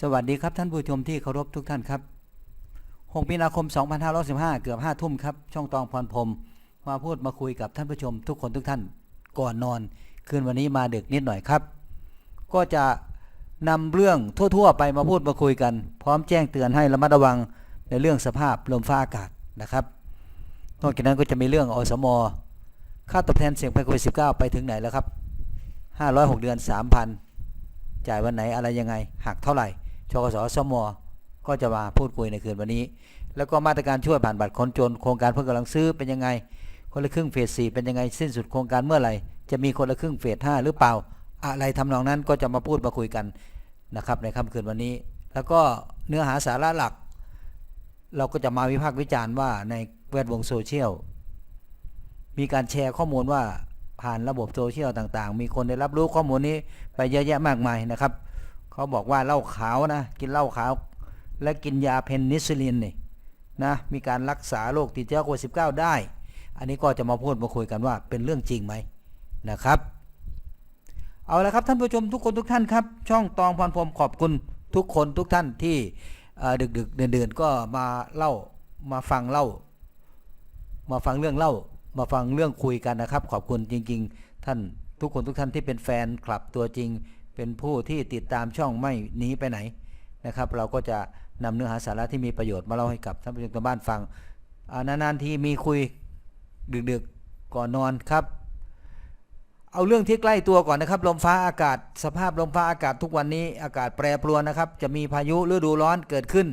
สวัสดีครับท่านผู้ชมที่เคารพทุกท่านครับ 6 มีนาคม 2515 เกือบ 5 ทุ่มครับ ช่องตองพรพรมมาพูดมาคุยกับท่านผู้ชมทุกคนทุกท่านก่อนนอน คืนวันนี้มาดึกนิดหน่อยครับ ก็จะนำเรื่องทั่วๆ ไปมาพูดมาคุยกัน พร้อมแจ้งเตือนให้ระมัดระวังในเรื่องสภาพลมฟ้าอากาศนะครับ นอกจากนั้นก็จะมีเรื่องอสม ค่าตอบแทนเสี่ยงภัยโควิด 19 ไปถึงไหนแล้วครับ 506 เดือน 3,000 จ่ายวันไหนอะไรยังไงหักเท่าไหร่ ชกสสมก็จะมาพูดคุยในคืนวันนี้ แล้วก็มาตรการช่วยผ่านบัตรคนจนโครงการเพื่อกำลังซื้อเป็นยังไง คนละครึ่งเฟส4เป็นยังไงสิ้นสุดโครงการเมื่อไหร่จะมีคนละครึ่งเฟส5หรือเปล่า อะไรทำนองนั้นก็จะมาพูดมาคุยกันนะครับในค่ำคืนวันนี้ แล้วก็เนื้อหาสาระหลัก เราก็จะมาวิพากษ์วิจารณ์ว่าในแวดวงโซเชียลมีการแชร์ข้อมูลว่าผ่านระบบโซเชียลต่างๆ มีคนได้รับรู้ข้อมูลนี้ไปเยอะแยะมากมายนะครับ เขาบอกว่าเหล้าขาวนะ กินเหล้าขาว และกินยาเพนนิซิลินนี่นะมีการรักษาโรคติดเชื้อโควิด19ได้ อันนี้ก็จะมาพูดมาคุยกันว่าเป็นเรื่องจริงไหมนะครับ เอาละครับท่านผู้ชมทุกคนทุกท่านครับ ช่องตองพรพรมขอบคุณทุกคนทุกท่านที่เอ่อดึกๆเดือนก็มาเล่ามาฟังเล่า มาฟังเรื่องเล่า มาฟังเรื่องคุยกันนะครับ ขอบคุณจริง ๆ ท่านทุกคนทุกท่านที่เป็นแฟนคลับตัวจริง เป็นผู้ที่ติดตามช่องไม่หนีไปไหนนะครับ เราก็จะนำเนื้อหาสาระที่มีประโยชน์มาเล่าให้กับท่านผู้ชมทางบ้านฟังนานๆทีมีคุยดึกๆก่อนนอนครับ เอาเรื่องที่ใกล้ตัวก่อนนะครับ ลมฟ้าอากาศ สภาพลมฟ้าอากาศทุกวันนี้อากาศแปรปรวนนะครับ จะมีพายุฤดูร้อนเกิดขึ้น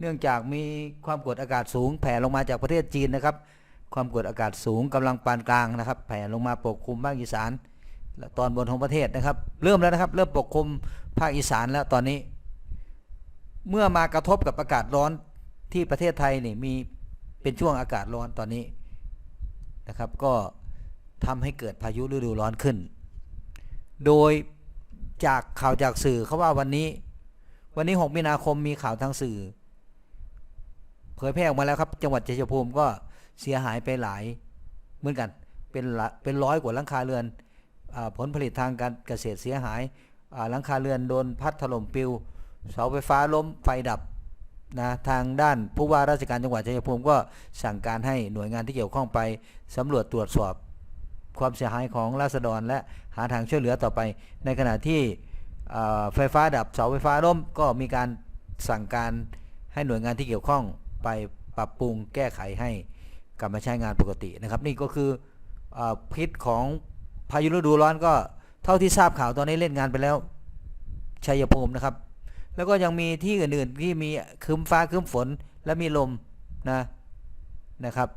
เนื่องจากมีความกดอากาศสูงแผ่ลงมาจากประเทศจีนนะครับ ความกดอากาศสูงกำลังปานกลางนะครับ แผ่ลงมาปกคลุมภาคอีสาน ตอนบนของประเทศนะครับ เริ่มแล้วนะครับ เริ่มปกคลุมภาคอีสานแล้วตอนนี้ เมื่อมากระทบกับอากาศร้อนที่ประเทศไทยนี่มีเป็นช่วงอากาศร้อนตอนนี้นะครับ ก็ทำให้เกิดพายุฤดูร้อนขึ้น โดยจากข่าวจากสื่อเขาว่าวันนี้ วันนี้ 6 มีนาคมมีข่าวทางสื่อ เผยแพร่ออกมาแล้วครับ จังหวัดชัยภูมิก็เสียหายไปหลายเหมือนกัน เป็นเป็นร้อยกว่าหลังคาเรือน ผลผลิตทางการเกษตรเสียหายหลังคาเรือนโดนพัดถล่มปิว เสาไฟฟ้าล้มไฟดับนะทางด้านผู้ว่าราชการจังหวัดชัยภูมิก็สั่งการให้หน่วยงานที่เกี่ยวข้องไปสำรวจตรวจสอบความเสียหายของราษฎรและหาทางช่วยเหลือต่อไป ในขณะที่ไฟฟ้าดับเสาไฟฟ้าล้มก็มีการสั่งการให้หน่วยงานที่เกี่ยวข้องไปปรับปรุงแก้ไขให้กลับมาใช้งานปกตินะครับ นี่ก็คืออพิษของ พายุฤดูร้อนก็เท่าที่ทราบข่าวตอนนี้เล่นงานไปแล้วชัยภูมินะครับ แล้วก็ยังมีที่อื่นๆที่มีครึ้มฟ้าครึ้มฝนและมีลมนะนะครับ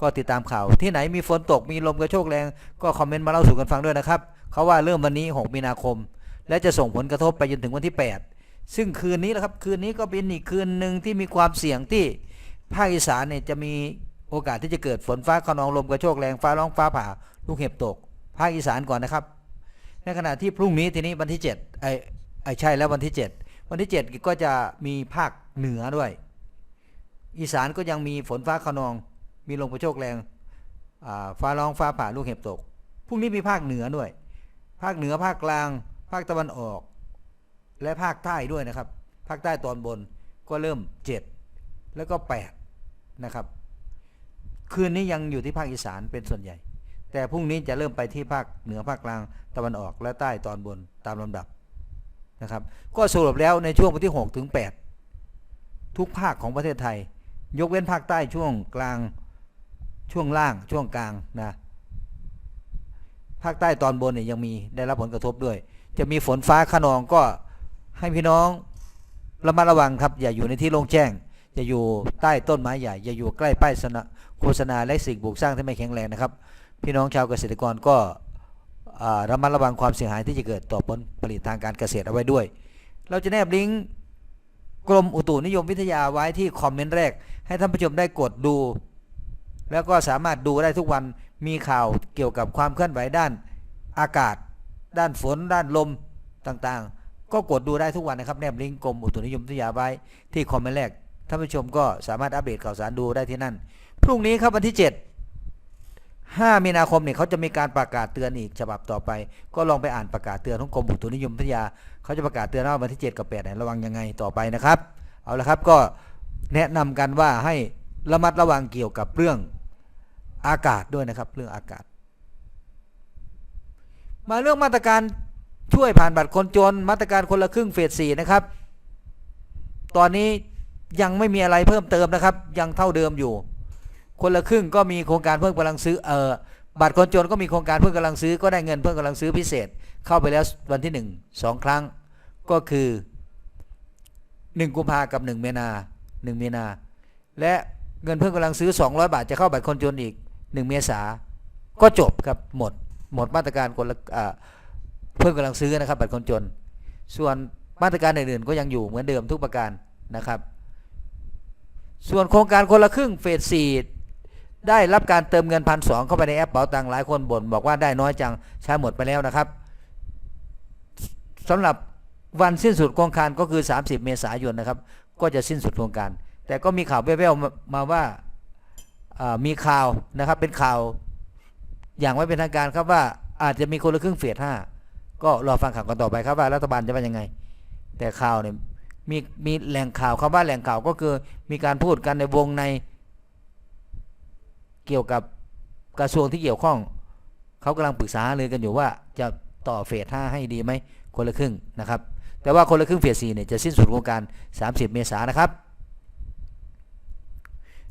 ก็ติดตามข่าวที่ไหนมีฝนตกมีลมกระโชกแรง ก็คอมเมนต์มาเล่าสู่กันฟังด้วยนะครับเขาว่าเริ่มวันนี้ 6 มีนาคม และจะส่งผลกระทบไปจนถึงวันที่ 8 ซึ่งคืนนี้แหละครับคืนนี้ก็เป็นอีกคืนหนึ่งที่มีความเสี่ยงที่ภาคอีสานเนี่ยจะมีโอกาสที่จะเกิดฝนฟ้าขนองลมกระโชกแรงฟ้าร้องฟ้าผ่าลูกเห็บตก ภาคอีสานก่อนนะครับ ในขณะที่พรุ่งนี้ทีนี้วันที่7ไอ้ไอ้ใช่แล้ววันที่ 7 วันที่ 7 ก็จะมีภาคเหนือด้วย อีสานก็ยังมีฝนฟ้าขนอง มีลมกระโชกแรงฟ้าร้องฟ้าผ่าลูกเห็บตกพรุ่งนี้มีภาคเหนือด้วย ภาคเหนือภาคกลาง ภาคตะวันออก และภาคใต้ด้วยนะครับ ภาคใต้ตอนบนก็เริ่ม 7 แล้วก็ 8 นะครับ คืนนี้ยังอยู่ที่ภาคอีสานเป็นส่วนใหญ่ แต่พรุ่งนี้จะเริ่มไปที่ภาคเหนือภาคกลางตะวันออกและใต้ตอนบนตามลำดับนะครับก็สรุปแล้วในช่วงวันที่6ถึง8ทุกภาคของประเทศไทย ยกเว้นภาคใต้ช่วงกลางช่วงล่างช่วงกลางนะภาคใต้ตอนบนเนี่ยยังมีได้รับผลกระทบด้วย จะมีฝนฟ้าขนองก็ให้พี่น้องระมัดระวังครับ อย่าอยู่ในที่โล่งแจ้ง อย่าอยู่ใต้ต้นไม้ใหญ่ อย่าอยู่ใกล้ป้ายโฆษณาและสิ่งปลูกสร้างที่ไม่แข็งแรงนะครับ พี่น้องชาวเกษตรกรก็ระมัดระวังความเสียหายที่จะเกิดต่อผลผลิตทางการเกษตรเอาไว้ด้วย เราจะแนบลิงก์กรมอุตุนิยมวิทยาไว้ที่คอมเมนต์แรก ให้ท่านผู้ชมได้กดดู แล้วก็สามารถดูได้ทุกวันมีข่าวเกี่ยวกับความเคลื่อนไหวด้านอากาศ ด้านฝน ด้านลมต่างๆ ก็กดดูได้ทุกวันนะครับแนบลิงก์กรมอุตุนิยมวิทยาไว้ที่คอมเมนต์แรกท่านผู้ชมก็สามารถอัปเดตข่าวสารดูได้ที่นั่น พรุ่งนี้ครับวันที่ 7 5 มีนาคมเนี่ยเขาจะมีการประกาศเตือนอีกฉบับต่อไป ก็ลองไปอ่านประกาศเตือนของกรมอุตุนิยมวิทยาเขาจะประกาศเตือนว่าวันที่ 7 กับ8เนี่ยระวังยังไงต่อไปนะครับ เอาละครับก็แนะนำกันว่าให้ระมัดระวังเกี่ยวกับเรื่องอากาศด้วยนะครับ เรื่องอากาศ มาเรื่องมาตรการช่วยผ่านบัตรคนจน มาตรการคนละครึ่งเฟสสี่นะครับ ตอนนี้ยังไม่มีอะไรเพิ่มเติมนะครับ ยังเท่าเดิมอยู่ คนละครึ่งก็มีโครงการเพิ่มกำลังซื้อเออบัตรคนจนก็มีโครงการเพิ่มกำลังซื้อก็ได้เงินเพิ่มกำลังซื้อพิเศษ เข้าไปแล้ววันที่หนึ่งสองครั้งก็คือหนึ่งกุมภากับหนึ่งเมนาหนึ่งมีนา และเงินเพิ่มกำลังซื้อ 200 บาทจะเข้าบัตรคนจนอีก 1 เมษาก็จบครับหมดหมดมาตรการคนละอ่าเพิ่มกำลังซื้อนะครับบัตรคนจน ส่วนมาตรการอื่นๆก็ยังอยู่เหมือนเดิมทุกประการนะครับ ส่วนโครงการคนละครึ่งเฟสสี่ ได้รับการเติมเงินพันสองเข้าไปในแอปเป๋าตังหลายคนบ่นบอกว่าได้น้อยจังใช้หมดไปแล้วนะครับสำหรับวันสิ้นสุดโครงการก็คือ 30 เมษายนนะครับ ก็จะสิ้นสุดโครงการ แต่ก็มีข่าวแว่วๆมาว่าามีข่าวนะครับเป็นข่าว อย่างไม่เป็นทางการครับว่าอาจจะมีคนละครึ่งเฟสห้าก็รอฟังข่าวกันต่อไปครับว่ารัฐบาลจะว่ายังไง แต่ข่าวเนี่ยมีมีแหล่งข่าวคำว่าแหล่งข่าวก็คือมีการพูดกันในวงใน เกี่ยวกับกระทรวงที่เกี่ยวข้อง เขากำลังปรึกษาเลยกันอยู่ว่าจะต่อเฟสห้าให้ดีไหมคนละครึ่งนะครับ แต่ว่าคนละครึ่งเฟสสี่เนี่ยจะสิ้นสุดโครงการ 30 เมษายนนะครับ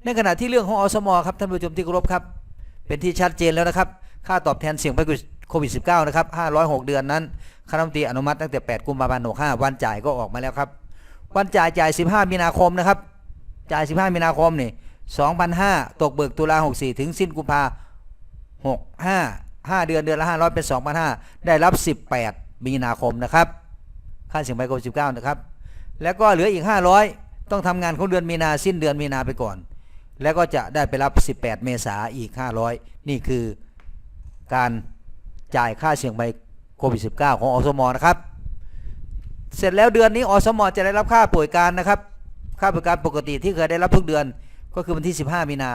ในขณะที่เรื่องของอสมครับท่านผู้ชมที่เคารพครับ เป็นที่ชัดเจนแล้วนะครับ ค่าตอบแทนเสี่ยงภัยโควิด -19 นะครับ 506 เดือนนั้นคณะรัฐมนตรีอนุมัติตั้งแต่ 8 กุมภาพันธ์65 วันจ่ายก็ออกมาแล้วครับ วันจ่ายจ่าย 15 มีนาคมนะครับ จ่าย 15 มีนาคมนี่ 2,500ตกเบิกตุลา64 ถึงสิ้นกุมภา65 5 เดือนเดือนละ 500 เป็น 2,500 ได้รับ 18 มีนาคมนะครับ ค่าเสี่ยงภัยโควิด -19 นะครับ แล้วก็เหลืออีก 500 ต้องทำงานของเดือนมีนาสิ้นเดือนมีนาไปก่อน แล้วก็จะได้ไปรับ 18 เมษาอีก 500 นี่คือการจ่ายค่าเสี่ยงภัยโควิด -19 ของอสมนะครับ เสร็จแล้วเดือนนี้อสมจะได้รับค่าป่วยการนะครับ ค่าป่วยการปกติที่เคยได้รับทุกเดือน ก็คือวันที่ 15 มีนา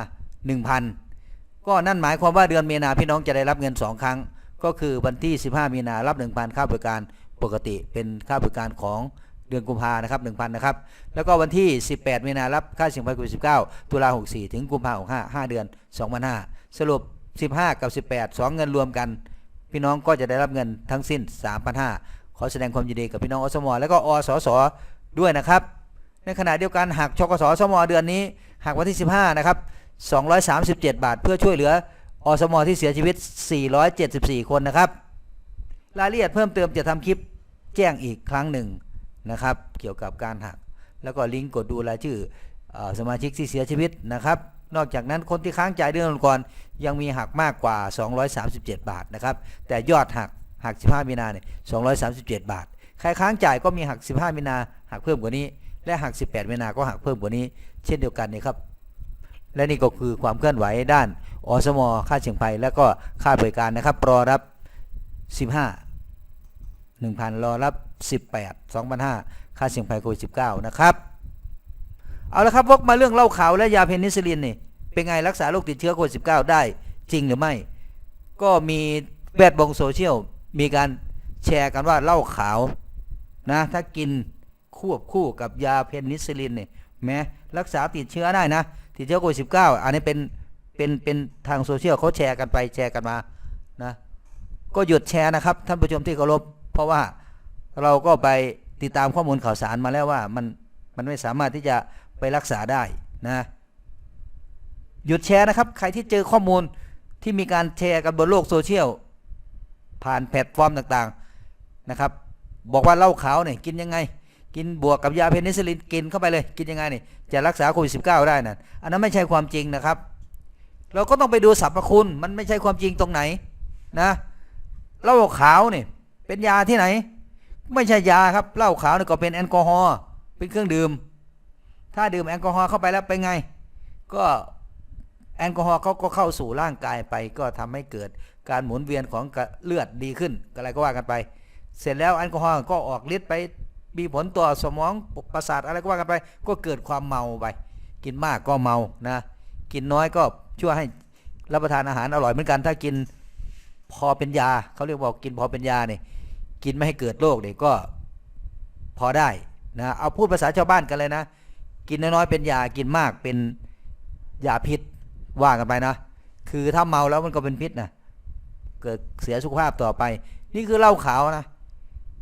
1,000 ก็นั่นหมายความว่าเดือนมีนาพี่น้องจะได้รับเงิน 2 ครั้ง ก็คือวันที่ 15 มีนารับ 1,000 ค่าบริการปกติเป็นค่าบริการของเดือนกุมภานะครับ1,000นะครับแล้วก็วันที่ 18 มีนารับค่าสี่งภัยโควิด -19 ตุลา64 ถึงกุมภา65 5เดือน2,500สรุป 15 กับ 18 2 เงินรวมกัน พี่น้องก็จะได้รับเงินทั้งสิ้น 3,500ขอแสดงความยินดีกับพี่น้องอสมและก็อสสด้วยนะครับ ในขณะเดียวกันหากชกสสมเดือนนี้หากวันที่ 15 นะครับ 237 บาท เพื่อช่วยเหลืออสมที่เสียชีวิต 474 คนนะครับ รายละเอียดเพิ่มเติมจะทำคลิปแจ้งอีกครั้งหนึ่งนะครับ เกี่ยวกับการหัก แล้วก็ลิงก์กดดูรายชื่อเออสมาชิกที่เสียชีวิตนะครับ นอกจากนั้นคนที่ค้างจ่ายเดือนก่อนยังมีหักมากกว่า 237 บาทนะครับ แต่ยอดหักหัก 15 มีนาเนี่ย237 บาท ใครค้างจ่ายก็มีหัก 15 มีนาหักเพิ่มกว่านี้ และหัก18 มีนาก็หักเพิ่มกว่านี้ เช่นเดียวกันนี่ครับ และนี่ก็คือความเคลื่อนไหวด้านอสมค่าเชียงภัยและก็ค่าบริการนะครับรอรับ 15 1,000 รอรับ 18 2,500 ค่าเสี่ยงภัยโควิด -19 นะครับ เอาละครับวกมาเรื่องเหล้าขาวและยาเพนิซิลลินนี่เป็นไงรักษาโรคติดเชื้อโควิด -19 ได้จริงหรือไม่ ก็มีแวดวงโซเชียลมีการแชร์กันว่าเหล้าขาวนะถ้ากิน ควบคู่กับยาเพนิซิลินเนี่ยแม้รักษาติดเชื้อได้นะ ติดเชื้อโควิด -19 อันนี้เป็นเป็นเป็นทางโซเชียลเขาแชร์กันไปแชร์กันมานะก็หยุดแชร์นะครับ ท่านผู้ชมที่เคารพเพราะว่าเราก็ไปติดตามข้อมูลข่าวสารมาแล้วว่ามันมันไม่สามารถที่จะไปรักษาได้นะหยุดแชร์นะครับ ใครที่เจอข้อมูลที่มีการแชร์กันบนโลกโซเชียลผ่านแพลตฟอร์มต่างๆนะครับ บอกว่าเหล้าขาวเนี่ยกินยังไง กินบวกกับยาเพนิซิลินกินเข้าไปเลย กินยังไงนี่จะรักษาโควิด -19 ได้นะอันนั้นไม่ใช่ความจริงนะครับ เราก็ต้องไปดูสรรพคุณมันไม่ใช่ความจริงตรงไหนนะเหล้าขาวนี่เป็นยาที่ไหน ไม่ใช่ยาครับเหล้าขาวนี่ก็เป็นแอลกอฮอล์เป็นเครื่องดื่ม ถ้าดื่มแอลกอฮอล์เข้าไปแล้วเป็นไง ก็แอลกอฮอล์เขาก็เข้าสู่ร่างกายไป ก็ทำให้เกิดการหมุนเวียนของเลือดดีขึ้นอะไรก็ว่ากันไป เสร็จแล้วแอลกอฮอล์ก็ออกฤทธิ์ไป มีผลต่อสมองประสาทอะไรก็ว่ากันไป ก็เกิดความเมาไป กินมากก็เมานะกินน้อยก็ช่วยให้รับประทานอาหารอร่อยเหมือนกัน ถ้ากินพอเป็นยาเขาเรียกว่ากินพอเป็นยาเนี่ยกินไม่ให้เกิดโรคเนี่ยก็พอได้นะเอาพูดภาษาชาวบ้านกันเลยนะ กินน้อยๆเป็นยากินมากเป็นยาพิษว่ากันไปนะ คือถ้าเมาแล้วมันก็เป็นพิษนะเกิดเสียสุขภาพต่อไป นี่คือเหล้าขาวนะ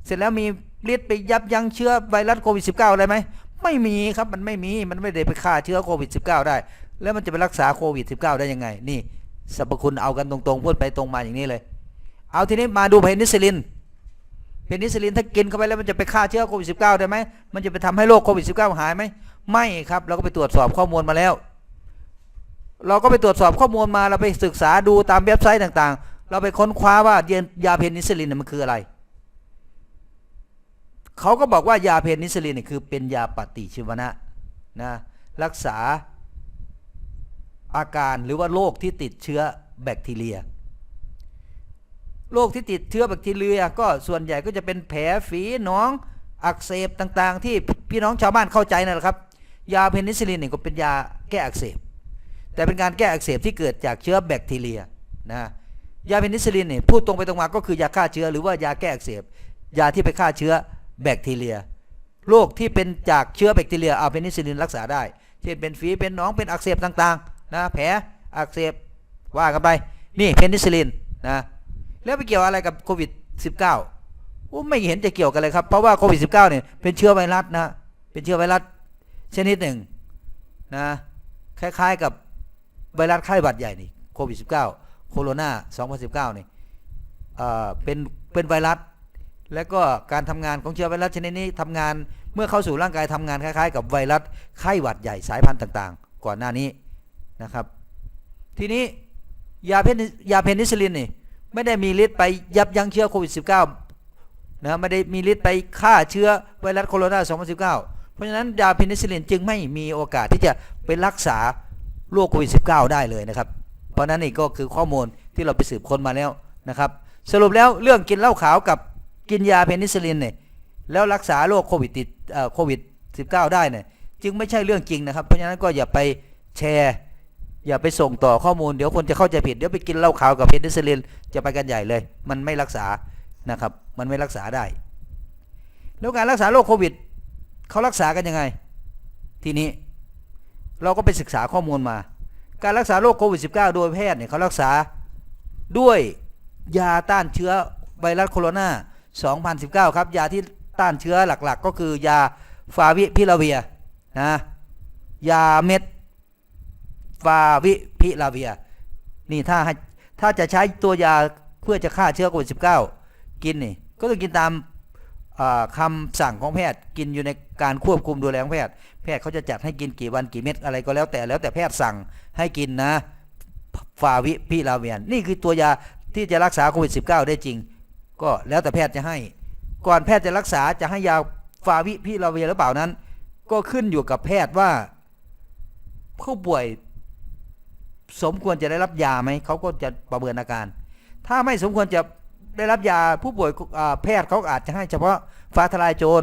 เสร็จแล้วมี ฤทธิ์ไปยับยั้งเชื้อไวรัสโควิด -19 อะไรไหมไม่มีครับมันไม่มีมันไม่ได้ไปฆ่าเชื้อโควิด -19 ได้ แล้วมันจะไปรักษาโควิด -19 ได้ยังไง นี่สรรพคุณเอากันตรงๆพูดไปตรงมาอย่างนี้เลย เอาทีนี้มาดูเพนิซิลินเพนิซิลินถ้ากินเข้าไปแล้วมันจะไปฆ่าเชื้อโควิด -19 ได้ไหมมันจะไปทำให้โรคโควิด -19 หายไหมไม่ครับเราก็ไปตรวจสอบข้อมูลมาแล้ว เราก็ไปตรวจสอบข้อมูลมาเราไปศึกษาดูตามเว็บไซต์ต่างๆ เราไปค้นคว้าว่ายาเพนิซิลินมันคืออะไร เขาก็บอกว่ายาเพนิซิลินเนี่ยคือเป็นยาปฏิชีวนะนะรักษาอาการหรือว่าโรคที่ติดเชื้อแบคทีเรียโรคที่ติดเชื้อแบคทีเรีย ก็ส่วนใหญ่ก็จะเป็นแผลฝีหนองอักเสบต่างๆ ที่พี่น้องชาวบ้านเข้าใจนั่นแหละครับ ยาเพนิซิลินเนี่ยก็เป็นยาแก้อักเสบ แต่เป็นการแก้อักเสบที่เกิดจากเชื้อแบคทีเรียนะยาเพนิซิลินเนี่ยพูดตรงไปตรงมาก็คือยาฆ่าเชื้อหรือว่ายาแก้อักเสบ ยาที่ไปฆ่าเชื้อ แบคทีเรีย โรคที่เป็นจากเชื้อแบคทีเรียเอาเพนิซิลินรักษาได้ เช่นเป็นฝีเป็นหนองเป็นอักเสบต่างๆนะแผลอักเสบว่ากันไป นี่เพนิซิลินนะแล้วไปเกี่ยวอะไรกับโควิด -19 โอ้ไม่เห็นจะเกี่ยวกันเลยครับ เพราะว่าโควิด -19 เนี่ยเป็นเชื้อไวรัสนะเป็นเชื้อไวรัสชนิดหนึ่งนะคล้ายๆกับไวรัสไข้หวัดใหญ่นี่โควิด -19 โคโรนา2019นี่เอ่อเป็นเป็นไวรัส และก็การทำงานของเชื้อไวรัสชนิดนี้ทำงานเมื่อเข้าสู่ร่างกายทำงานคล้ายๆ กับไวรัสไข้หวัดใหญ่สายพันธุ์ต่างๆ ก่อนหน้านี้นะครับ ทีนี้ยาเพนิยาเพนิซิลินนี่ไม่ได้มีฤทธิ์ไปยับยั้งเชื้อโควิด -19 นะไม่ได้มีฤทธิ์ไปฆ่าเชื้อไวรัสโคโรนา 2019 เพราะฉะนั้นยาเพนิซิลลินจึงไม่มีโอกาสที่จะไปรักษาโรคโควิด -19 ได้เลยนะครับ เพราะนั้นนี่ก็คือข้อมูลที่เราไปสืบค้นมาแล้วนะครับ สรุปแล้วเรื่องกินเหล้าขาวกับ กินยาเพนิซิลินเนี่ยแล้วรักษาโรคโควิดติดโควิด -19 ได้เนี่ยจึงไม่ใช่เรื่องจริงนะครับ เพราะฉะนั้นก็อย่าไปแชร์ อย่าไปส่งต่อข้อมูลเดี๋ยวคนจะเข้าใจผิด เดี๋ยวไปกินเหล้าขาวกับเพนิซิลลินจะไปกันใหญ่เลย มันไม่รักษานะครับ มันไม่รักษาได้ แล้วการรักษาโรคโควิดเขารักษากันยังไง ทีนี้เราก็ไปศึกษาข้อมูลมา การรักษาโรคโควิด -19 โดยแพทย์เนี่ยเขารักษาด้วยยาต้านเชื้อไวรัสโคโรนา 2019 ครับ ยาที่ต้านเชื้อหลักๆ ก็คือยาฟาวิพิลาเวียนะยาเม็ดฟาวิพิลาเวีย นี่ถ้าให้ถ้าจะใช้ตัวยาเพื่อจะฆ่าเชื้อโควิด -19 กินนี่ก็ต้องกินตามอ่าคำสั่งของแพทย์กินอยู่ในการควบคุมดูแลของแพทย์ แพทย์เขาจะจัดให้กินกี่วันกี่เม็ดอะไรก็แล้วแต่แล้วแต่แพทย์สั่งให้กินนะฟาวิพิลาเวียน นี่คือตัวยาที่จะรักษาโควิด -19 ได้จริง ก็แล้วแต่แพทย์จะให้ ก่อนแพทย์จะรักษาจะให้ยาฟาวิพิลาเวียหรือเปล่านั้น ก็ขึ้นอยู่กับแพทย์ว่าผู้ป่วยสมควรจะได้รับยาไหมเขาก็จะประเมินอาการ ถ้าไม่สมควรจะได้รับยาผู้ป่วยแพทย์เขาอาจจะให้เฉพาะฟ้าทลายโจร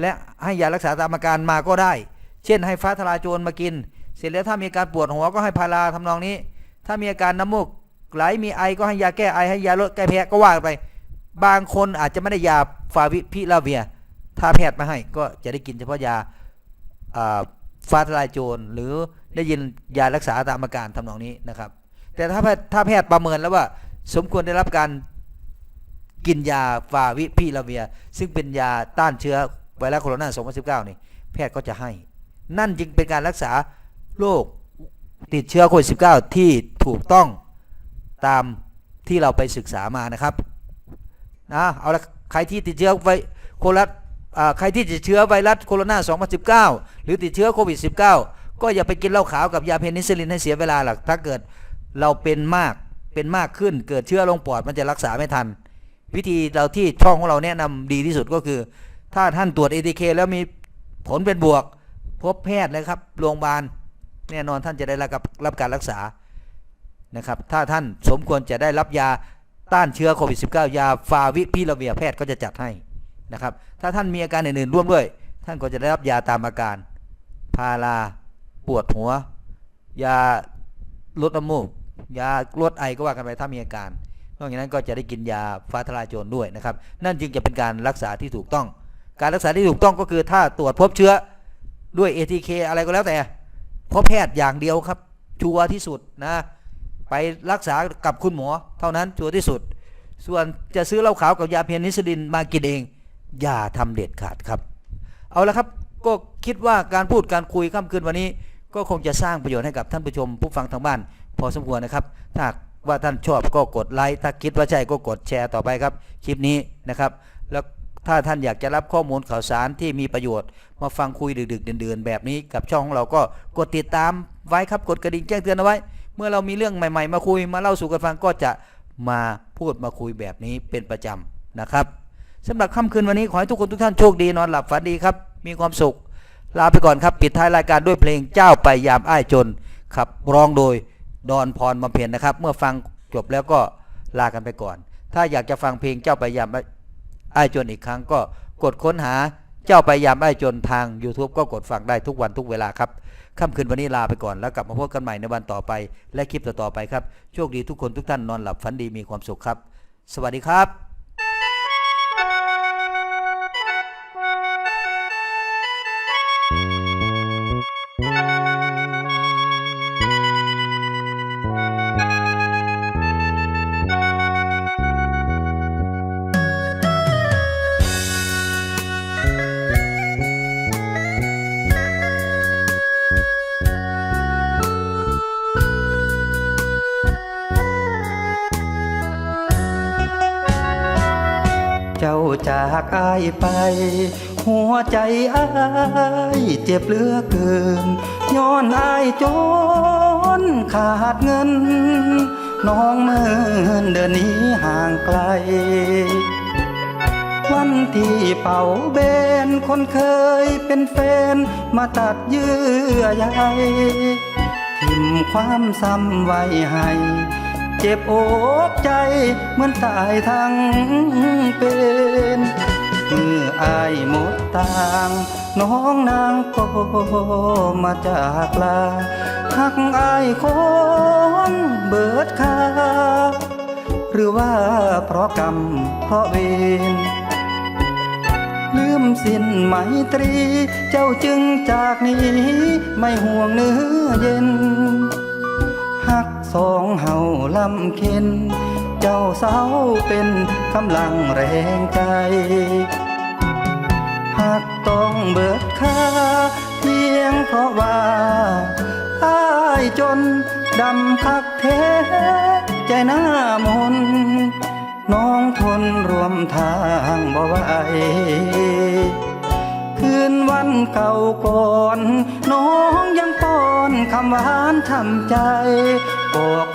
และให้ยารักษาตามอาการมาก็ได้ เช่นให้ฟ้าทลายโจรมากิน เสร็จแล้วถ้ามีอาการปวดหัวก็ให้พาราทำนองนี้ ถ้ามีอาการน้ำมูกไหลมีไอก็ให้ยาแก้ไอให้ยาลดแก้แพ้ก็ว่าไป บางคนอาจจะไม่ได้ยาฟาวิพิลาเวีย ถ้าแพทย์มาให้ก็จะได้กินเฉพาะยาฟาทลายโจรหรือได้ยินยารักษาตามอาการทำนองนี้นะครับ แต่ถ้าแพทย์ถ้าแพทย์ประเมินแล้วว่า สมควรได้รับการกินยาฟาวิพิลาเวีย ซึ่งเป็นยาต้านเชื้อไวรัสโคโรนา2019นี่แพทย์ก็จะให้ นั่นจึงเป็นการรักษาโรคติดเชื้อโควิด -19 ที่ถูกต้องตามที่เราไปศึกษามานะครับ นะเอาละใครที่ติดเชื้อไวโควิดอ่าใครที่ติดเชื้อไวรัสโคโรนา 2019 หรือติดเชื้อโควิด -19 ก็อย่าไปกินเหล้าขาวกับยาเพนิซิลินให้เสียเวลาหรอกถ้าเกิดเราเป็นมากเป็นมากขึ้นเกิดเชื้อลงปอดมันจะรักษาไม่ทัน วิธีเราที่ช่องของเราแนะนำดีที่สุดก็คือ ถ้าท่านตรวจ ATK แล้วมีผลเป็นบวก พบแพทย์เลยครับโรงพยาบาลแน่นอนท่านจะได้รับกับรับการรักษานะครับ ถ้าท่านสมควรจะได้รับยา ต้านเชื้อโควิด -19 ยาฟาวิพิลาเวียแพทย์ก็จะจัดให้นะครับ ถ้าท่านมีอาการอื่นๆร่วมด้วย ท่านก็จะได้รับยาตามอาการ พาราปวดหัว ยาลดน้ำมูก ยาลดไอก็ว่ากันไปถ้ามีอาการนอกจากนั้นก็จะได้กินยาฟ้าทลายโจรด้วยนะครับ นั่นจึงจะเป็นการรักษาที่ถูกต้อง การรักษาที่ถูกต้องก็คือถ้าตรวจพบเชื้อด้วย ATK อะไรก็แล้วแต่พราะแพทย์อย่างเดียวครับชัวร์ที่สุดนะ ไปรักษากับคุณหมอ เท่านั้นชัวร์ที่สุด ส่วนจะซื้อเหล้าขาวกับยาเพนิซิลินมากินเอง อย่าทำเด็ดขาดครับ เอาละครับก็คิดว่าการพูดการคุยค่ำคืนวันนี้ ก็คงจะสร้างประโยชน์ให้กับท่านผู้ชม ผู้ฟังทางบ้าน พอสมควรนะครับ ถ้าว่าท่านชอบก็กดไลค์ถ้าคิดว่าใช่ก็กดแชร์ต่อไปครับคลิปนี้นะครับ แล้วถ้าท่านอยากจะรับข้อมูลข่าวสารที่มีประโยชน์ มาฟังคุยดึกๆเดือนๆแบบนี้กับช่องของเราก็กดติดตามไว้ครับกดกระดิ่งแจ้งเตือนเอาไว้ เมื่อเรามีเรื่องใหม่ ๆ มาคุยมาเล่าสู่กันฟังก็จะมาพูดมาคุยแบบนี้เป็นประจำนะครับสำหรับค่ำคืนวันนี้ขอให้ทุกคนทุกท่านโชคดีนอนหลับฝันดีครับ มีความสุข ลาไปก่อนครับ ปิดท้ายรายการด้วยเพลงเจ้าไปยามอ้ายจนครับร้องโดยดอนพรมาเพียนนะครับ เมื่อฟังจบแล้วก็ลากันไปก่อน ถ้าอยากจะฟังเพลงเจ้าไปยามอ้ายจนอีกครั้งก็กดค้นหาเจ้าไปยามอ้ายจนทาง YouTube ก็กดฟังได้ทุกวันทุกเวลาครับ ค่ำคืนวันนี้ลาไปก่อน แล้วกลับมาพบกันใหม่ในวันต่อไป และคลิปต่อๆไปครับ โชคดีทุกคนทุกท่านนอนหลับฝันดีมีความสุขครับ สวัสดีครับายไป หัวใจอายเจ็บเหลือเกิน ย้อนอายจนขาดเงิน น้องเมินเดินหนี้ห่างไกล วันที่เป่าเบนคนเคยเป็นแฟน มาตัดเยื่อใยทิมความซ้ำไว้ให้เจ็บอกใจเหมือนตายทั้งเป็น มื่ออายหมดต่างน้องนางก็มาจากลาหักอายคนเบิดคาหรือว่าเพราะกรรมเพราะเวรลืมสิ้นไมตรี เจ้าจึงจากนี้ ไม่ห่วงเนื้อเย็นหักสองเฮาลำเค็น เจ้าเศร้าเป็นกำลังแรงใจหากต้องเบิดค่าเพียงเพราะว่าอายจนดำคักเทใจหน้ามนน้องทนรวมทางบ่ไหวคืนวันเก่าก่อน น้องยังป้อนคำหวานทำใจบอก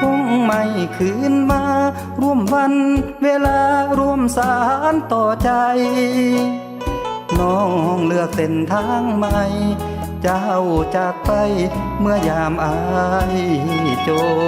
คงไม่คืนมา ร่วมวันเวลาร่วมสารต่อใจ น้องเลือกเส้นทางใหม่ เจ้าจากไปเมื่อยามอายจน